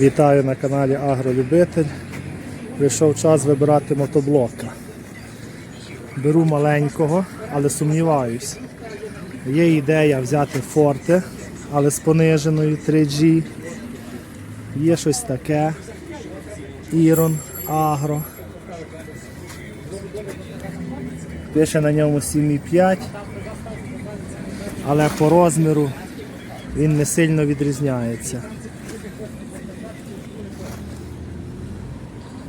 Вітаю на каналі Агролюбитель. Прийшов час вибирати мотоблока. Беру маленького, але сумніваюсь. Є ідея взяти форте, але з пониженою 3G. Є щось таке. Ірон, Агро. Пише на ньому 7,5, але по розміру він не сильно відрізняється.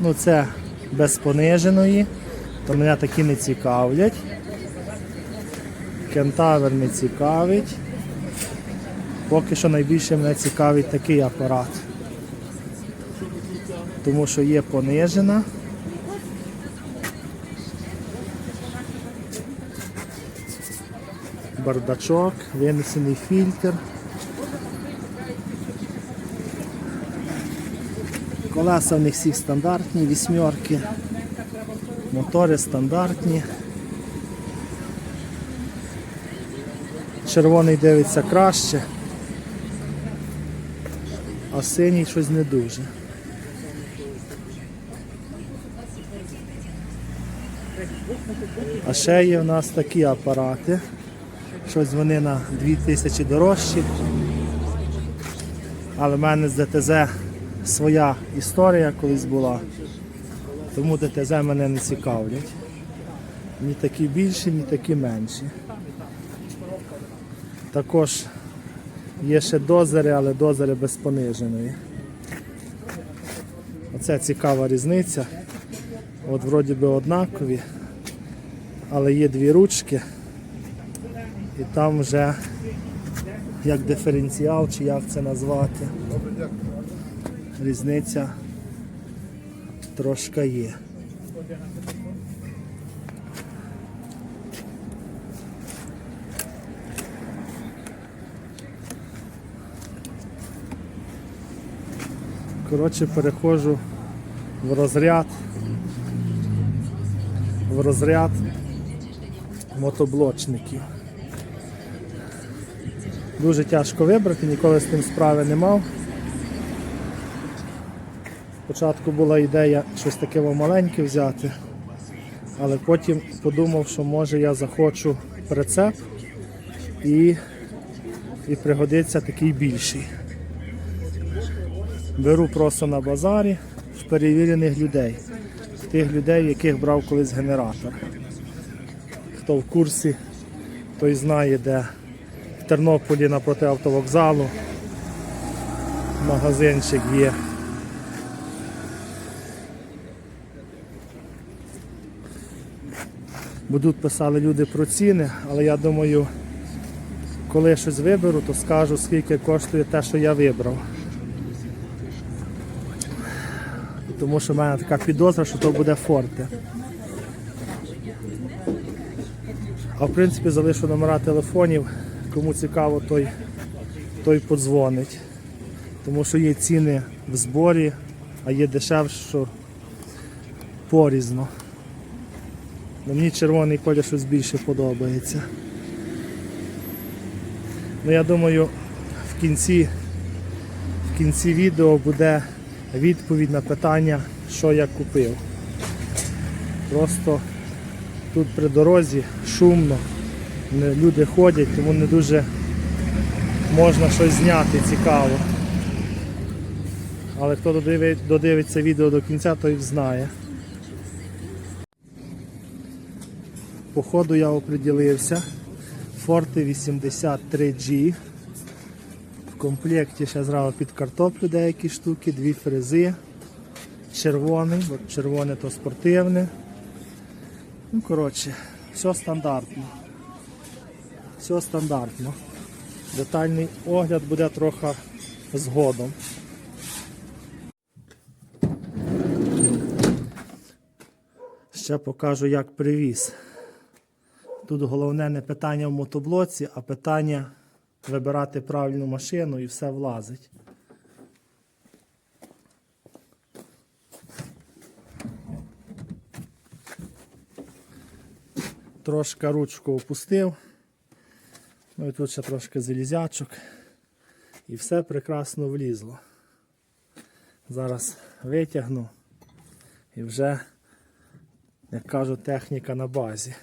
Ну це без пониженої, то мене такі не цікавлять. Кентавр не цікавить. Поки що найбільше мене цікавить такий апарат. Тому що є понижена. Бардачок, винесений фільтр. Колеса в них всіх стандартні, вісьмерки, мотори стандартні. Червоний дивиться краще, а синій щось не дуже. А ще є в нас такі апарати. Щось вони на 2000 дорожчі. Але в мене з ДТЗ своя історія колись була. Тому ДТЗ мене не цікавлять. Ні такі більші, ні такі менші. Також є ще дозери, але дозери без пониженої. Оце цікава різниця. От вроді би однакові, але є дві ручки. І там вже як диференціал, чи як це назвати. Різниця трошки є. Коротше, переходжу в розряд в розряд мотоблочників. Дуже тяжко вибрати, ніколи з тим справи не мав. Спочатку була ідея щось таке маленьке взяти, але потім подумав, що може я захочу прицеп і, і пригодиться такий більший. Беру просто на базарі в перевірених людей, тих людей, в яких брав колись генератор. Хто в курсі, той знає, де в Тернополі напроти автовокзалу магазинчик є. Бо тут писали люди про ціни, але я думаю, коли я щось виберу, то скажу, скільки коштує те, що я вибрав. Тому що в мене така підозра, що то буде форте. А в принципі залишу номера телефонів, кому цікаво, той, той подзвонить. Тому що є ціни в зборі, а є дешевше, порізно. Но мені червоний колір щось більше подобається. Ну я думаю, в кінці, в кінці відео буде відповідь на питання, що я купив. Просто тут при дорозі шумно, люди ходять, тому не дуже можна щось зняти цікаво. Але хто додивиться відео до кінця, той знає. По ходу я оприділився. Forte 83G. В комплекті ще зразу під картоплю деякі штуки, дві фрези. Червоний, от червоне то спортивне. Ну, коротше, все стандартно. Все стандартно. Детальний огляд буде трохи згодом. Ще покажу, як привіз. Тут головне не питання в мотоблоці, а питання вибирати правильну машину і все влазить. Трошки ручку опустив. Ну і тут ще трошки залізячок. І все прекрасно влізло. Зараз витягну і вже, як кажуть, техніка на базі.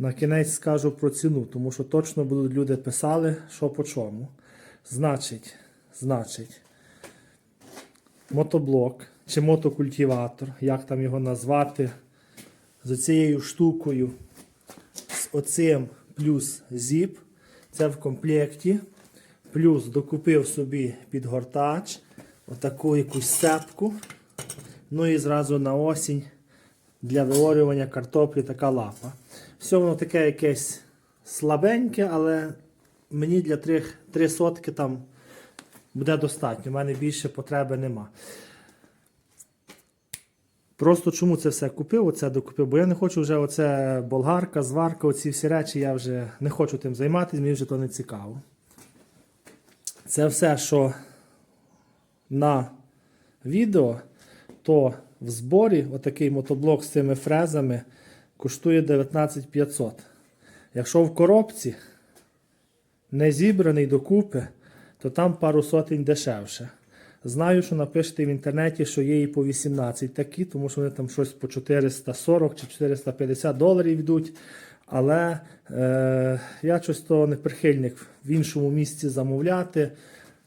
На кінець скажу про ціну, тому що точно будуть люди писали, що по чому. Значить, значить, мотоблок чи мотокультиватор, як там його назвати, з цією штукою, з оцим плюс зіп, це в комплекті. Плюс докупив собі підгортач, отаку якусь сепку. Ну і зразу на осінь для виорювання картоплі така лапа. Все воно таке якесь слабеньке, але мені для трьох, три сотки там буде достатньо. У мене більше потреби нема. Просто чому це все купив, оце докупив, бо я не хочу вже оце болгарка, зварка, оці всі речі, я вже не хочу тим займатися, мені вже то не цікаво. Це все, що на відео, то в зборі отакий мотоблок з цими фрезами коштує 19500. Якщо в коробці не зібраний докупи, то там пару сотень дешевше. Знаю, що напишете в інтернеті, що є і по 18 такі, тому що вони там щось по 440 чи 450 доларів йдуть. Але е, я щось того не прихильник в іншому місці замовляти,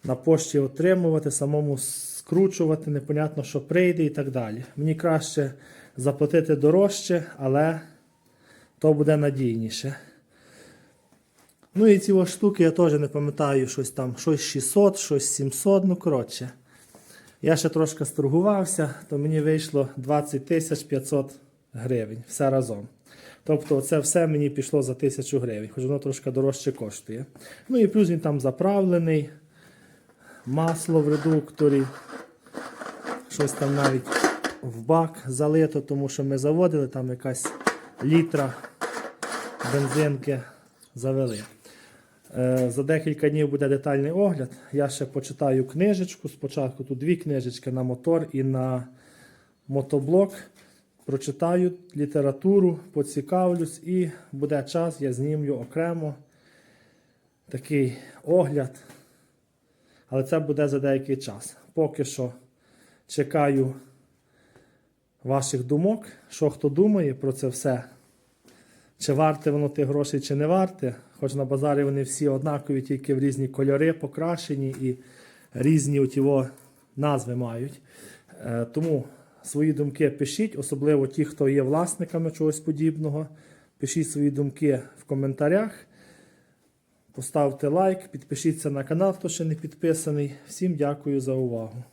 на пошті отримувати, самому скручувати, непонятно, що прийде і так далі. Мені краще заплатити дорожче, але то буде надійніше. Ну і ці штуки я теж не пам'ятаю, щось там, щось 600, щось 700, ну коротше. Я ще трошки сторгувався, то мені вийшло 20 тисяч 500 гривень все разом. Тобто це все мені пішло за 1000 гривень, хоч воно трошки дорожче коштує. Ну і плюс він там заправлений, масло в редукторі, щось там навіть в бак залито, тому що ми заводили, там якась літра бензинки завели. Е, За декілька днів буде детальний огляд. Я ще почитаю книжечку. Спочатку тут дві книжечки на мотор і на мотоблок. Прочитаю літературу, поцікавлюсь і буде час, я знімлю окремо такий огляд. Але це буде за деякий час. Поки що чекаю ваших думок, що хто думає про це все. Чи варте воно тих грошей, чи не варте. Хоч на базарі вони всі однакові, тільки в різні кольори покрашені і різні от його назви мають. Е, Тому свої думки пишіть, особливо ті, хто є власниками чогось подібного. Пишіть свої думки в коментарях. Поставте лайк, підпишіться на канал, хто ще не підписаний. Всім дякую за увагу.